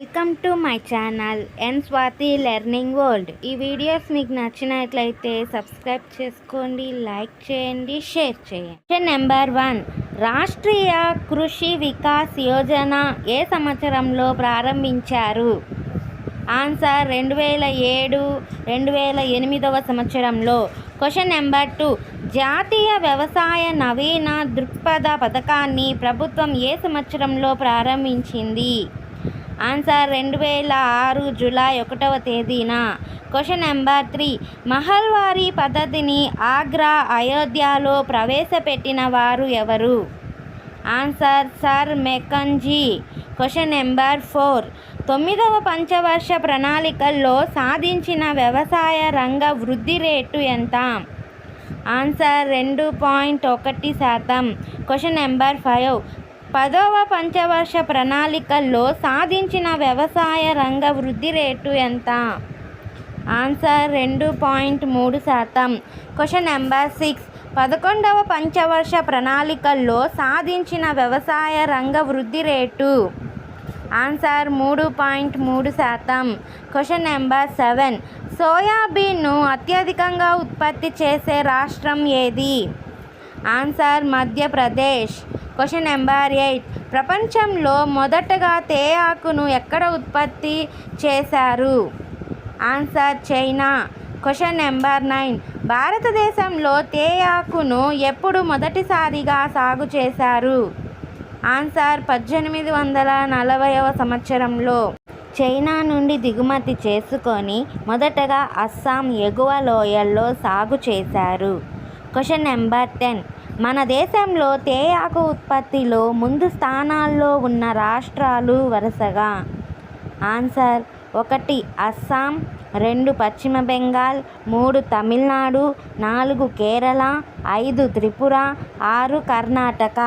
Welcome to my channel N Swathi learning world ఈ videos మీకు నచ్చినట్లయితే సబ్స్క్రైబ్ చేసుకోండి లైక్ చేయండి షేర్ చేయండి. నెంబర్ వన్ రాష్ట్రీయ కృషి వికాస్ యోజన ఏ సంవత్సరంలో ప్రారంభించారు? ఆన్సర్ రెండు వేల ఏడు రెండు వేల ఎనిమిదవ సంవత్సరంలో. క్వశ్చన్ నెంబర్ టూ జాతీయ వ్యవసాయ నవీన దృక్పథ పథకాన్ని ప్రభుత్వం ఏ సంవత్సరంలో ప్రారంభించింది? ఆన్సర్ రెండు వేల ఆరు జూలై ఒకటవ తేదీన. Question number three. మహల్వారీ పద్ధతిని ఆగ్రా అయోధ్యలో ప్రవేశపెట్టిన వారు ఎవరు? Answer sir Mackenzie question number four. తొమ్మిదవ పంచవర్ష ప్రణాళికల్లో సాధించిన వ్యవసాయ రంగ వృద్ధి రేటు ఎంత? ఆన్సర్ రెండు పాయింట్ ఒకటి శాతం. Question number five. పదవ పంచవర్ష ప్రణాళికల్లో సాధించిన వ్యవసాయ రంగ వృద్ధి రేటు ఎంత? ఆన్సర్ రెండు పాయింట్ మూడు శాతం. Question number six. పదకొండవ పంచవర్ష ప్రణాళికల్లో సాధించిన వ్యవసాయ రంగ వృద్ధి రేటు? ఆన్సర్ మూడు పాయింట్ మూడు శాతం. Question number seven. సోయాబీన్ను అత్యధికంగా ఉత్పత్తి చేసే రాష్ట్రం ఏది? Answer Madhya Pradesh. Question number eight ప్రపంచంలో మొదటగా తేయాకును ఎక్కడ ఉత్పత్తి చేశారు? Answer China question number nine భారతదేశంలో తేయాకును ఎప్పుడు మొదటిసారిగా సాగు చేశారు? ఆన్సర్ పద్దెనిమిది వందల నలభైవ సంవత్సరంలో. చైనా నుండి దిగుమతి చేసుకొని మొదటగా అస్సాం ఎగువ లోయల్లో సాగు చేశారు. క్వశ్చన్ నెంబర్ టెన్ మన దేశంలో తేయాకు ఉత్పత్తిలో ముందు స్థానాల్లో ఉన్న రాష్ట్రాలు వరుసగా. ఆన్సర్ ఒకటి అస్సాం రెండు పశ్చిమ బెంగాల్ మూడు తమిళనాడు నాలుగు కేరళ ఐదు త్రిపుర ఆరు కర్ణాటక.